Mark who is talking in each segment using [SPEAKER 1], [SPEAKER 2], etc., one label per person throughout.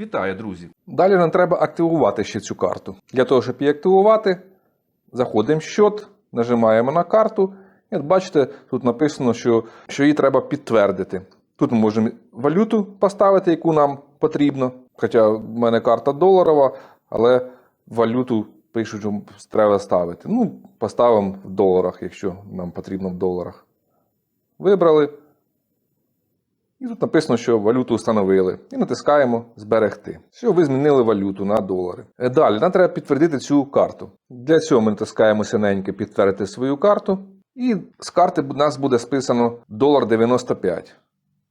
[SPEAKER 1] Вітаю, друзі!
[SPEAKER 2] Далі нам треба активувати ще цю карту. Для того, щоб її активувати, заходимо в щот, нажимаємо на карту. І от бачите, тут написано, що, що її треба підтвердити. Тут ми можемо валюту поставити, яку нам потрібно. Хоча в мене карта доларова, але валюту пишуть, що треба ставити. Ну, поставимо в доларах, якщо нам потрібно в доларах. Вибрали. І тут написано, що валюту встановили. І натискаємо Зберегти. Все, ви змінили валюту на долари. Е, Далі нам треба підтвердити цю карту. Для цього ми натискаємо синеньке підтвердити свою карту. І з карти у нас буде списано долар 95.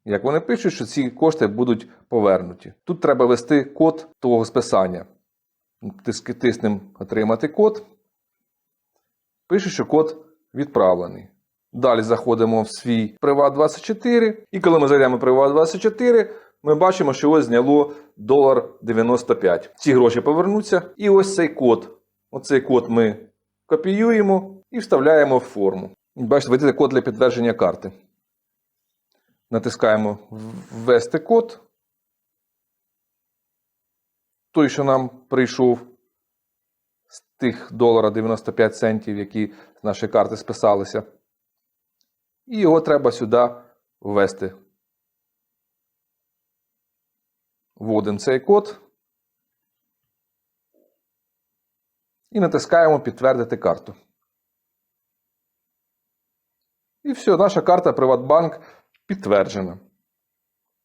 [SPEAKER 2] Як вони пишуть, що ці кошти будуть повернуті. Тут треба ввести код того списання. Тиснемо отримати код. Пише, що код відправлений. Далі заходимо в свій Приват24. І коли ми зайдемо в Приват24, ми бачимо, що ось зняло долар 95. Ці гроші повернуться. І ось цей код. Оцей код ми копіюємо і вставляємо в форму. Бачите, введете код для підтвердження карти. Натискаємо Ввести код. Той, що нам прийшов з тих долара 95 центів, які з нашої карти списалися. І його треба сюди ввести. Вводимо цей код. І натискаємо підтвердити карту. І все, наша карта Приватбанк підтверджена.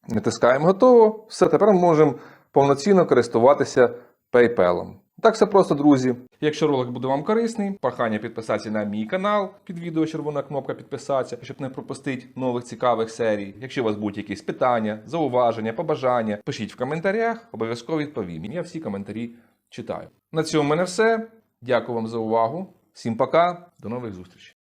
[SPEAKER 2] Натискаємо готово. Все, тепер ми можемо повноцінно користуватися PayPal. Так все просто, друзі.
[SPEAKER 1] Якщо ролик буде вам корисний, прохання підписатися на мій канал під відео червона кнопка підписатися, щоб не пропустити нових цікавих серій. Якщо у вас будуть якісь питання, зауваження, побажання, пишіть в коментарях, обов'язково відповім. Я всі коментарі читаю. На цьому в мене все. Дякую вам за увагу. Всім пока, до нових зустрічей.